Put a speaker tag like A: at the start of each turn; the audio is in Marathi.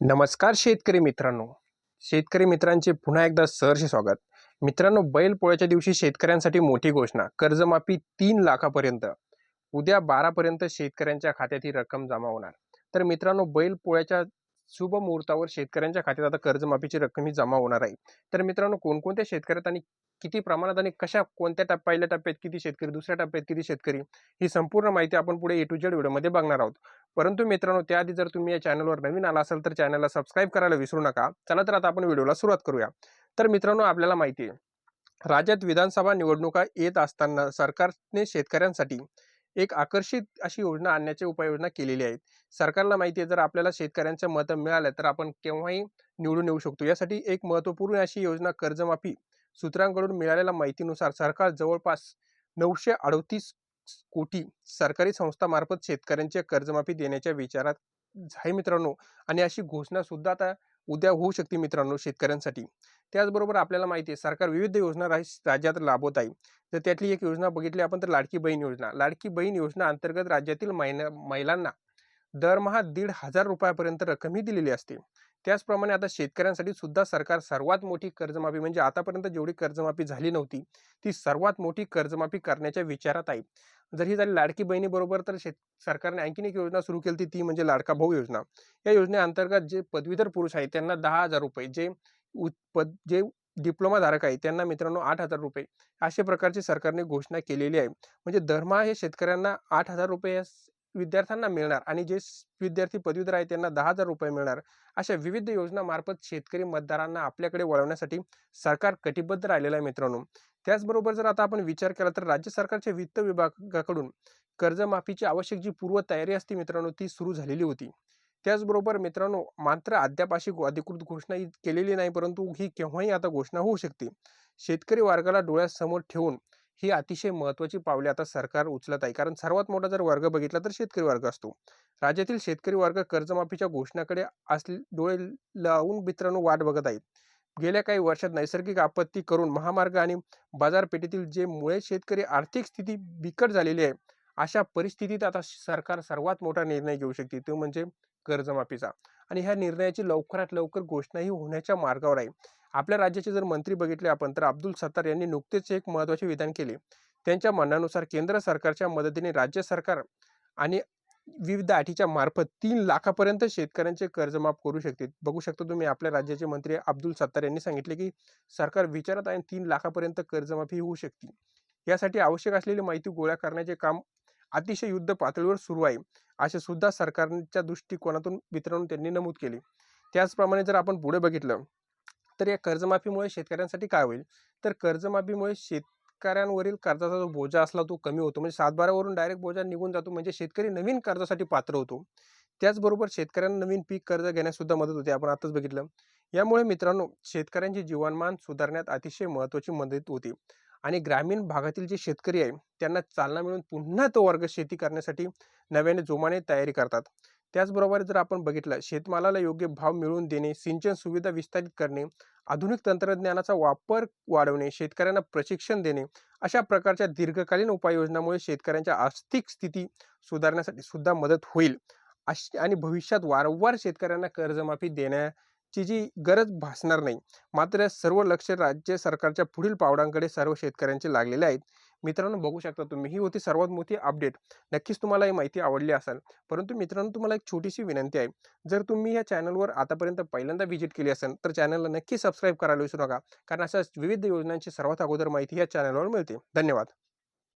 A: नमस्कार शेतकरी मित्रांनो. शेतकरी मित्रांचे पुन्हा एकदा सहर्ष स्वागत. मित्रांनो बैलपोळ्याच्या दिवशी शेतकऱ्यांसाठी मोठी घोषणा कर्जमाफी तीन लाखापर्यंत. उद्या बारापर्यंत शेतकऱ्यांच्या खात्यात ही रक्कम जमा होणार. तर मित्रांनो बैलपोळ्याच्या शुभ मुहूर्तावर शेतकऱ्यांच्या खात्यात आता कर्जमाफीची रक्कम ही जमा होणार आहे. तर मित्रांनो कोणकोणत्या शेतकऱ्यात आणि किती प्रमाणात आणि कशा कोणत्या टप्प्या पहिल्या टप्प्यात किती शेतकरी दुसऱ्या टप्प्यात किती शेतकरी ही संपूर्ण माहिती आपण पुढे ए टू जेड व्हिडिओमध्ये बघणार आहोत. परंतु मित्रांनो त्याआधी जर तुम्ही या चॅनलवर नवीन आला असाल तर चॅनलला सबस्क्राईब करायला विसरू नका. चला तर आता आपण व्हिडिओला सुरुवात करूया. तर मित्रांनो आपल्याला माहिती आहे राज्यात विधानसभा निवडणुका येत असताना सरकारने शेतकऱ्यांसाठी एक आकर्षित अशी योजना आणण्याची उपाययोजना केलेली आहेत. सरकारला माहिती आहे जर आपल्याला शेतकऱ्यांचं मतं मिळालं तर आपण केव्हाही निवडून येऊ शकतो. यासाठी एक महत्त्वपूर्ण अशी योजना कर्जमाफी सूत्रांकडून मिळालेल्या माहितीनुसार सरकार जवळपास नऊशे अडतीस कोटी सरकारी संस्थामार्फत शेतकऱ्यांच्या कर्जमाफी देण्याच्या विचारात आहे मित्रांनो. आणि अशी घोषणा सुद्धा आता उद्या होऊ शकते मित्रांनो शेतकऱ्यांसाठी. त्याचबरोबर आपल्याला माहिती आहे सरकार विविध योजना राज्यात राबवत आहे. तर त्यातली एक योजना बघितली आपण तर लाडकी बहीण योजना. लाडकी बहीण योजना अंतर्गत राज्यातील महिला महिलांना दरमहा दीड हजार रुपयापर्यंत रक्कमही दिलेली असते. त्याचप्रमाणे आता शेतकऱ्यांसाठी सुद्धा सरकार सर्वात मोठी कर्जमाफी म्हणजे आतापर्यंत जेवढी कर्जमाफी झाली नव्हती ती सर्वात मोठी कर्जमाफी करण्याच्या विचारात आहे. जर ही झाली लाडकी बहिणीबरोबर तर शेत सरकारने आणखीन एक योजना सुरू केली ती म्हणजे लाडका भाऊ योजना. या योजनेअंतर्गत जे पदवीधर पुरुष आहेत त्यांना दहा हजार रुपये जे पद जे डिप्लोमा धारक आहे त्यांना मित्रांनो आठ हजार रुपये अशा प्रकारची सरकारने घोषणा केलेली आहे. म्हणजे दरमहा हे शेतकऱ्यांना आठ हजार रुपये या विद्यार्थ्यांना मिळणार आणि जे विद्यार्थी पदवीधर आहेत त्यांना दहा हजार रुपये मिळणार अशा विविध योजनामार्फत शेतकरी मतदारांना आपल्याकडे वळवण्यासाठी सरकार कटिबद्ध राहिलेलं आहे मित्रांनो. त्याचबरोबर जर आता आपण विचार केला तर राज्य सरकारच्या वित्त विभागाकडून कर्जमाफीची आवश्यक जी पूर्वतयारी असते मित्रांनो ती सुरू झालेली होती. त्याचबरोबर मित्रांनो मात्र अद्याप अशी अधिकृत घोषणा ही केलेली नाही परंतु ही केव्हाही आता घोषणा होऊ शकते. शेतकरी वर्गाला डोळ्यासमोर ठेवून ही अतिशय महत्त्वाची पावले आता सरकार उचलत आहे. कारण सर्वात मोठा जर वर्ग बघितला तर शेतकरी वर्ग असतो. राज्यातील शेतकरी वर्ग कर्जमाफीच्या घोषणाकडे असले डोळे लावून मित्रांनो वाट बघत आहेत. गेल्या काही वर्षात नैसर्गिक आपत्ती करून महामार्ग आणि बाजारपेठेतील जे मुळे शेतकरी आर्थिक स्थिती बिकट झालेली आहे अशा परिस्थितीत आता सरकार सर्वात मोठा निर्णय घेऊ शकते. तो म्हणजे कर्जमाफीचा. आणि ह्या निर्णयाची लवकरात लवकर घोषणाही होण्याच्या मार्गावर आहे. आपल्या राज्याचे जर मंत्री बघितले आपण तर अब्दुल सत्तार यांनी नुकतेच एक महत्त्वाचे विधान केले. त्यांच्या म्हणण्यानुसार केंद्र सरकारच्या मदतीने राज्य सरकार आणि विविध अटीच्या मार्फत तीन लाखापर्यंत शेतकऱ्यांचे कर्जमाफ करू शकते. बघू शकता तुम्ही आपल्या राज्याचे मंत्री अब्दुल सत्तार यांनी सांगितले की सरकार विचारत आहे तीन लाखापर्यंत कर्जमाफी होऊ शकते. यासाठी आवश्यक असलेली माहिती गोळा करण्याचे काम अतिशय युद्ध पातळीवर सुरू आहे असे सुद्धा सरकारच्या दृष्टिकोनातून मित्रांनो त्यांनी नमूद केले. त्याचप्रमाणे जर आपण पुढे बघितलं तर या कर्जमाफीमुळे शेतकऱ्यांसाठी काय होईल? तर कर्जमाफीमुळे शेतकऱ्यांवरील कर्जाचा जो बोजा असला तो कमी होतो. म्हणजे सातबारावरून डायरेक्ट बोजा निघून जातो. म्हणजे शेतकरी नवीन कर्जासाठी पात्र होतो. त्याचबरोबर शेतकऱ्यांना नवीन पीक कर्ज घेण्यास सुद्धा मदत होते. आपण आताच बघितलं. यामुळे मित्रांनो शेतकऱ्यांचे जीवनमान सुधारण्यात अतिशय महत्त्वाची मदत होते. आणि ग्रामीण भागातील जे शेतकरी आहे त्यांना चालना मिळून पुन्हा तो वर्ग शेती करण्यासाठी नव्याने जोमाने तयारी करतात. त्याचबरोबर जर आपण बघितलं शेतमालाला योग्य भाव मिळवून देणे सिंचन सुविधा विस्तारित करणे आधुनिक तंत्रज्ञानाचा वापर वाढवणे शेतकऱ्यांना प्रशिक्षण देणे अशा प्रकारच्या दीर्घकालीन उपाययोजनामुळे शेतकऱ्यांच्या आर्थिक स्थिती सुधारण्यासाठी सुद्धा मदत होईल. अशी आणि भविष्यात वारंवार शेतकऱ्यांना कर्जमाफी देण्याची जी गरज भासणार नाही मात्र सर्व लक्ष राज्य सरकारच्या पुढील पावलांकडे सर्व शेतकऱ्यांचे लागलेले आहेत. मित्रांनो बघू शकता तुम्ही ही होती सर्वात मोठी अपडेट. नक्कीच तुम्हाला ही माहिती आवडली असेल. परंतु मित्रांनो तुम्हाला एक छोटीशी विनंती आहे. जर तुम्ही या चॅनलवर आतापर्यंत पहिल्यांदा व्हिजिट केली असेल तर चॅनलला नक्की सबस्क्राईब करायला विसरू नका. कारण अशा विविध योजनांची सर्वात अगोदर माहिती या चॅनलवर मिळते. धन्यवाद.